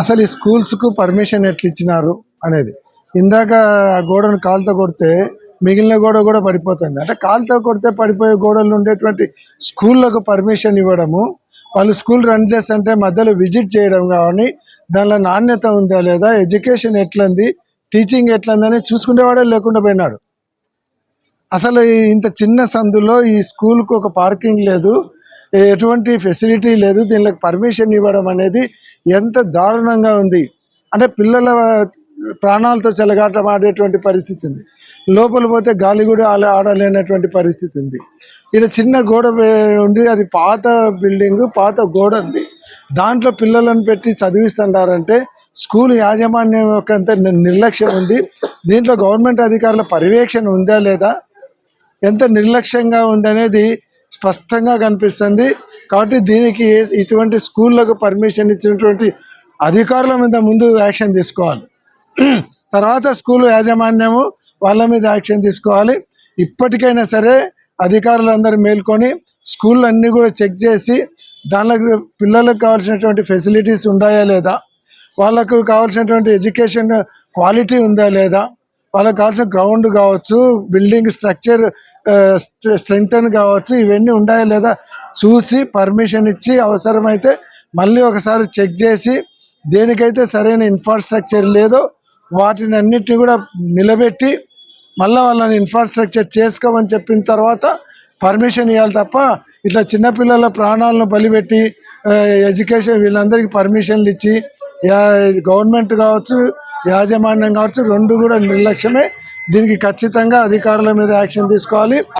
అసలు ఈ స్కూల్స్కు పర్మిషన్ ఎట్లా ఇచ్చినారు అనేది. ఇందాక ఆ గోడను కాలుతో కొడితే మిగిలిన గోడ కూడా పడిపోతుంది. అంటే కాలుతో కొడితే పడిపోయే గోడలు ఉండేటువంటి స్కూళ్ళకు పర్మిషన్ ఇవ్వడము వాళ్ళు స్కూల్ రన్ చేస్తుంటే మధ్యలో విజిట్ చేయడం కానీ దానిలో నాణ్యత ఉందా లేదా ఎడ్యుకేషన్ ఎట్లంది టీచింగ్ ఎట్లందని చూసుకునేవాడే లేకుండా పోయినాడు. అసలు ఇంత చిన్న సందులో ఈ స్కూల్కి ఒక పార్కింగ్ లేదు ఎటువంటి ఫెసిలిటీ లేదు. దీనికి పర్మిషన్ ఇవ్వడం అనేది ఎంత దారుణంగా ఉంది. అంటే పిల్లల ప్రాణాలతో చెలగాటం ఆడేటువంటి పరిస్థితి ఉంది. లోపల పోతే గాలి కూడా ఆడ ఆడలేనటువంటి పరిస్థితి ఉంది. ఇక్కడ చిన్న గోడ ఉంది. అది పాత బిల్డింగ్ పాత గోడ ఉంది. దాంట్లో పిల్లలను పెట్టి చదివిస్తున్నారంటే స్కూల్ యాజమాన్యం యొక్క అంత నిర్లక్ష్యం ఉంది. దీంట్లో గవర్నమెంట్ అధికారుల పర్యవేక్షణ ఉందా లేదా? ఎంత నిర్లక్ష్యంగా ఉందనేది స్పష్టంగా కనిపిస్తుంది. కాబట్టి దీనికి ఇటువంటి స్కూళ్ళకు పర్మిషన్ ఇచ్చినటువంటి అధికారుల మీద ముందు యాక్షన్ తీసుకోవాలి. తర్వాత స్కూల్ యాజమాన్యము వాళ్ళ మీద యాక్షన్ తీసుకోవాలి. ఇప్పటికైనా సరే అధికారులందరూ మేల్కొని స్కూల్ అన్నీ కూడా చెక్ చేసి దానిలో పిల్లలకు కావాల్సినటువంటి ఫెసిలిటీస్ ఉన్నాయా లేదా? వాళ్ళకు కావాల్సినటువంటి ఎడ్యుకేషన్ క్వాలిటీ ఉందా లేదా? వాళ్ళకి కావాల్సిన గ్రౌండ్ కావచ్చు బిల్డింగ్ స్ట్రక్చర్ స్ట్రెంగ్తన్ కావచ్చు ఇవన్నీ ఉన్నాయా లేదా చూసి పర్మిషన్ ఇచ్చి అవసరమైతే మళ్ళీ ఒకసారి చెక్ చేసి దేనికైతే సరైన ఇన్ఫ్రాస్ట్రక్చర్ లేదో వాటిని అన్నిటిని కూడా నిలబెట్టి మళ్ళీ వాళ్ళని ఇన్ఫ్రాస్ట్రక్చర్ చేసుకోమని చెప్పిన తర్వాత పర్మిషన్ ఇవ్వాలి తప్ప ఇట్లా చిన్నపిల్లల ప్రాణాలను బలిపెట్టి ఎడ్యుకేషన్ వీళ్ళందరికీ పర్మిషన్లు ఇచ్చి గవర్నమెంట్ కావచ్చు యాజమాన్యం కావచ్చు రెండు కూడా నిర్లక్ష్యమే. దీనికి ఖచ్చితంగా అధికారుల మీద యాక్షన్ తీసుకోవాలి.